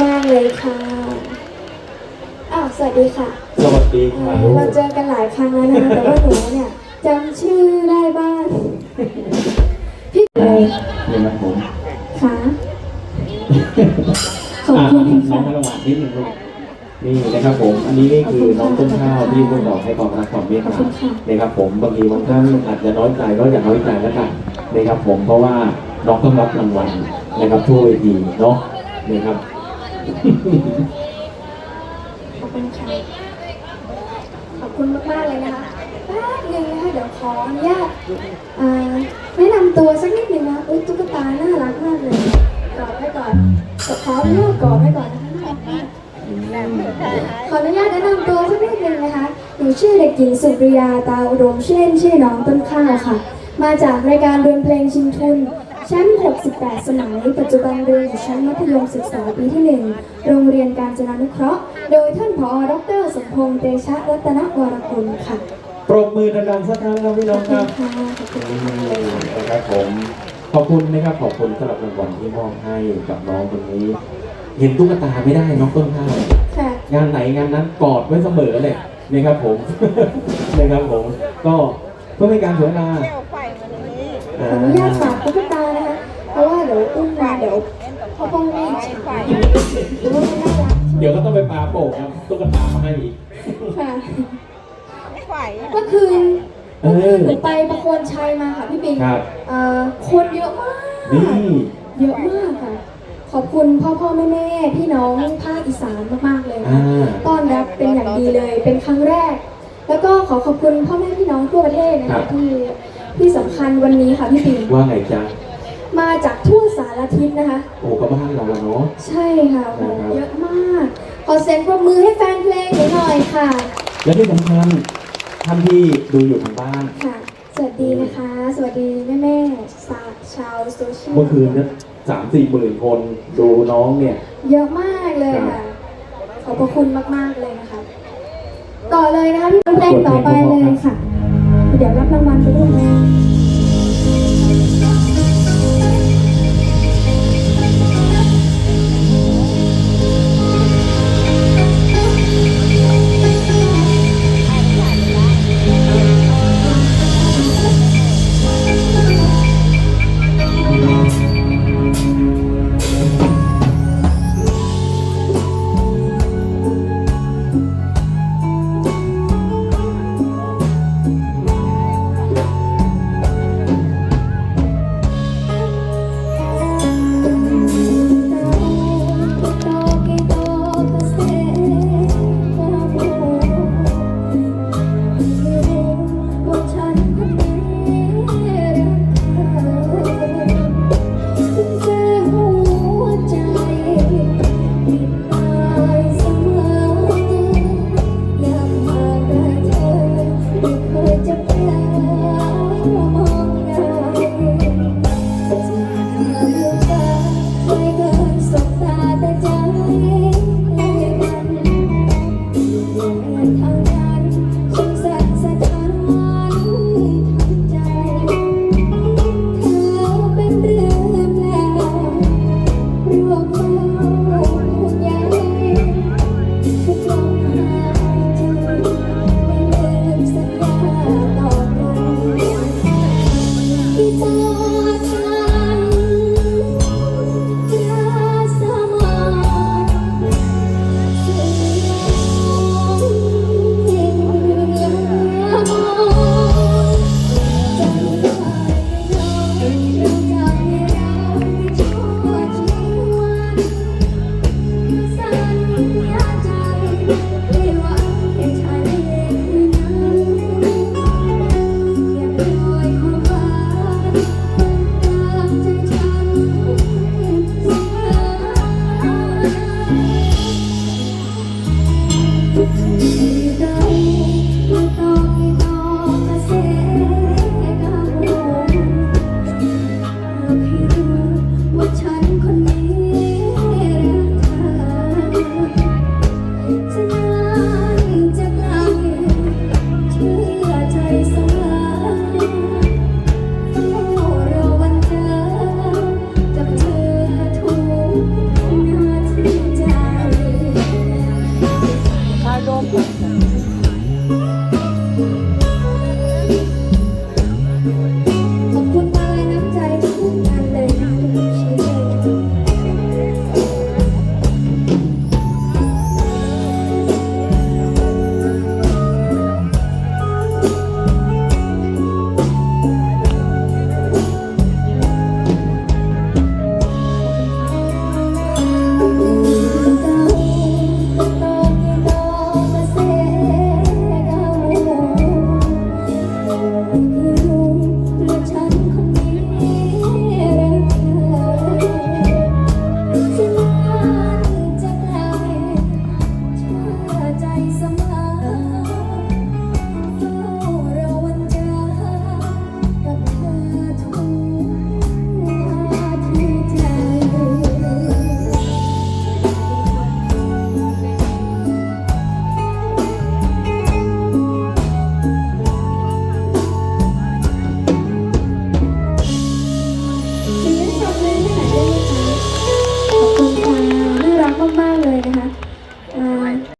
มากๆเลยค่ะอ้าวสวัสดีค่ะ สวัสดีค่ะเราเจอกันหลายครั้งแล้วนะคะแต่ว่าหนูเนี่ยจำชื่อได้บ้างพี่เลยเห็นไหมผมค่ะขอบอะคุณน้อค่ะงระหว่างนิดนึงลูกนี่นะครับผม อันนี้นี่คือน้องต้นข้าวที่พวกเราให้ความรักความเมตขอบตาคุณค่ะ นะครับผมบางทีบางท่านอาจจะน้อยใจก็อย่าน้อยใจแล้วกันนะครับผมเพราะว่าน้องต้องรับรางวัลนะครับทั่วเวทีเนาะนะครับ ขอบคุณค่ะขอบคุณมากๆเลยนะคะแป๊บนึงนะคะเดี๋ยวขออนุญาตอ่าแนะนำตัวสักนิดนึงนะอุ้ยตุ๊กตาน่ารักมากเลยกอดไว้ก่อนขออนุญาตกอดไว้ก่อนนะคะน่ารักมากขออนุญาตแนะนำตัวสักนิดนึงนะคะหนูชื่อเด็กหญิงสุปริยาตาอุดมชื่อเล่นชื่อน้องต้นข้าวค่ะ มาจากรายการดวลเพลงชิงทุนแชมป์68 สมัย ปัจจุบันเรียนอยู่ชั้นมัธยมศึกษาปีที่ 1 โรงเรียนการจนานุเคราะห์ โดยท่านผอ ดร สมพงษ์เตชะรัตนวรกุลค่ะ ปรบมือดังๆสักครั้งครับพี่น้องครับค่ะขอบคุณมากเลยค่ะนะครับผม ขอบคุณนะครับ ขอบคุณสำหรับรางวัลที่มอบให้กับน้องคนนี้ เห็นตุ๊กตาไม่ได้น้องต้นข้าวค่ะ งานไหนงานนั้นกอดไว้เสมอเลยนะครับผม นะครับผม ก็เพื่อไม่ให้การเสียเวลา ขออนุญาตฝากตุ๊กตานะคะเพราะว่าเดี๋ยวอุ้มมาเดี๋ยวพ่อพ่อแม่อิจฉาหรือว่าไม่น่ารักเดี๋ยวก็ต้องไปปาโป่งครับตุ๊กตามาให้อีกค่ะเมื่อคืนเอเมื่อคือนหนูไปประโคนชัยมาค่ะพี่ปิงครับเอ่อคนเยอะมากนี่เยอะมากค่ะ ขอบคุณพ่อพ่อแม่แม่พี่น้องภาคอีสานมากๆเลยอ่าค่ะต้อนรับเป็นอย่างดีเลยเป็นครั้งแรก แล้วก็ขอขอบคุณพ่อแม่พี่น้องทั่วประเทศนะครัคะบที่ ที่สำคัญวันนี้ค่ะพี่ปิงว่าไงจ๊ะมาจากทั่วสารทิศนะคะ โอ้ก็บ้านเราอะเนาะ ใช่ค่ะโหนะครับเยอะมาก ขอเซ็นปรบมือให้แฟนเพลงหนูหน่อยค่ะ และที่สำคัญท่านที่ดูอยู่ทางบ้าน ค่ะ สวัสดีนะคะ สวัสดีแม่แม่ๆสาชาวโซเชียลเมื่อคืนเนี่ยสามสี่หมื่นคนดูน้องเนี่ย เยอะมากเลยค่ะ ขอบพระคุณมากๆเลยนะคะ ต่อเลยนะคะพี่เพลงต่อไปเลยค่ะ เดี๋ยวรับรางวัลไปด้วยนะ